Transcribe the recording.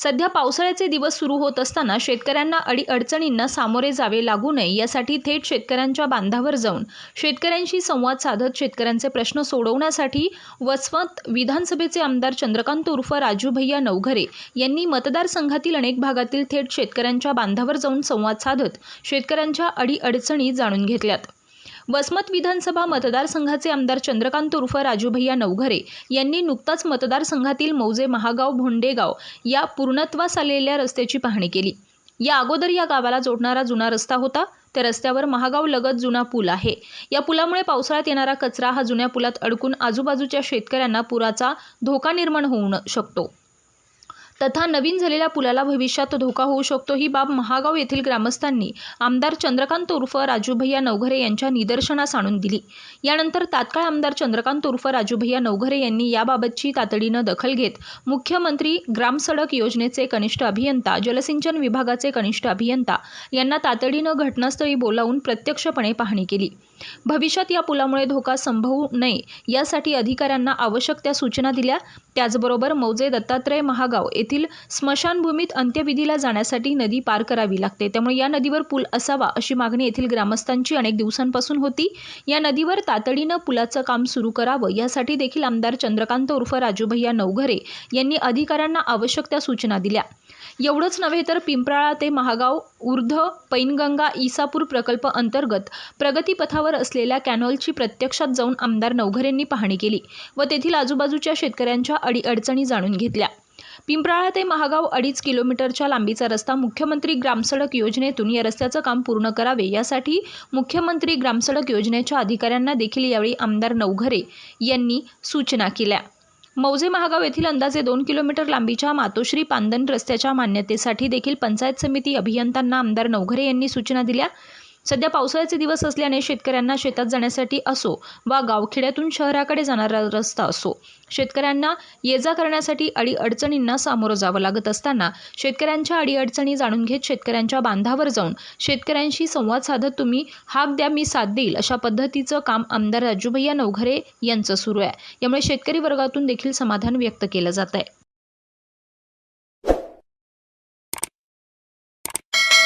सध्या पावसाळ्याचे दिवस सुरू होत असताना शेतकऱ्यांना अडीअडचणींना सामोरे जावे लागू नये यासाठी थेट शेतकऱ्यांच्या बांधावर जाऊन शेतकऱ्यांशी संवाद साधत शेतकऱ्यांचे प्रश्न सोडवण्यासाठी वसमत विधानसभेचे आमदार चंद्रकांत उर्फ राजू भैया नवघरे यांनी मतदारसंघातील अनेक भागातील थेट शेतकऱ्यांच्या बांधावर जाऊन संवाद साधत शेतकऱ्यांच्या अडीअडचणी जाणून घेतल्यात. वसमत विधानसभा मतदारसंघाचे आमदार चंद्रकांत उर्फ राजूभैया नवघरे यांनी नुकताच मतदारसंघातील मौजे महागाव भोंडेगाव या पूर्णत्वास आलेल्या रस्त्याची पाहणी केली. या अगोदर या गावाला जोडणारा जुना रस्ता होता. त्या रस्त्यावर महागाव लगत जुना पूल आहे. या पुलामुळे पावसाळ्यात येणारा कचरा हा जुन्या पुलात अडकून आजूबाजूच्या शेतकऱ्यांना पुराचा धोका निर्माण होऊ न- शकतो. तथा नवीन झालेल्या पुलाला भविष्यात धोका होऊ शकतो ही बाब महागाव येथील ग्रामस्थांनी आमदार चंद्रकांत उर्फ राजूभैया नवघरे यांच्या निदर्शनास आणून दिली. यानंतर तात्काळ आमदार चंद्रकांत उर्फ राजूभैया नवघरे यांनी याबाबतची तातडीनं दखल घेत मुख्यमंत्री ग्रामसडक योजनेचे कनिष्ठ अभियंता जलसिंचन विभागाचे कनिष्ठ अभियंता यांना तातडीनं घटनास्थळी बोलावून प्रत्यक्षपणे पाहणी केली. भविष्यात या पुलामुळे धोका संभवू नये यासाठी अधिकाऱ्यांना आवश्यक त्या सूचना दिल्या. त्याचबरोबर मौजे दत्तात्रय महागाव येथील स्मशानभूमीत अंत्यविधीला जाण्यासाठी नदी पार करावी लागते. त्यामुळे या नदीवर पूल असावा अशी मागणी येथील ग्रामस्थांची अनेक दिवसांपासून होती. या नदीवर तातडीनं पुलाचं काम सुरू करावं यासाठी देखील आमदार चंद्रकांत उर्फ राजूभैया नवघरे यांनी अधिकाऱ्यांना आवश्यक त्या सूचना दिल्या. एवढंच नव्हे तर पिंपराळा ते महागाव ऊर्ध्व पैनगंगा इसापूर प्रकल्प अंतर्गत प्रगतीपथावर असलेल्या कॅनॉलची प्रत्यक्षात जाऊन आमदार नवघरेंनी पाहणी केली व तेथील आजूबाजूच्या शेतकऱ्यांच्या अडीअडचणी जाणून घेतल्या. पिंपराळा ते महागाव अडीच किलोमीटरच्या लांबीचा रस्ता मुख्यमंत्री ग्रामसडक योजनेतून या रस्त्याचं काम पूर्ण करावे यासाठी मुख्यमंत्री ग्रामसडक योजनेच्या अधिकाऱ्यांना देखील यावेळी आमदार नवघरे यांनी सूचना केल्या. मौजे महागाव येथील अंदाजे दोन किलोमीटर लांबीच्या मातोश्री पांदन रस्त्याच्या मान्यतेसाठी देखील पंचायत समिती अभियंत्यांना आमदार नवघरे यांनी सूचना दिल्या. सध्या पावसाळ्याचे दिवस असल्याने शेतकऱ्यांना शेतात जाण्यासाठी असो वा गावखेड्यातून शहराकडे जाणारा रस्ता असो शेतकऱ्यांना ये जा करण्यासाठी अडीअडचणींना सामोरं जावं लागत असताना शेतकऱ्यांच्या अडीअडचणी जाणून घेत शेतकऱ्यांच्या बांधावर जाऊन शेतकऱ्यांशी संवाद साधत तुम्ही हाक द्या मी साथ देईल अशा पद्धतीचं काम आमदार राजूभैया नवघरे यांचं सुरू आहे. यामुळे शेतकरी वर्गातून देखील समाधान व्यक्त केलं जात आहे.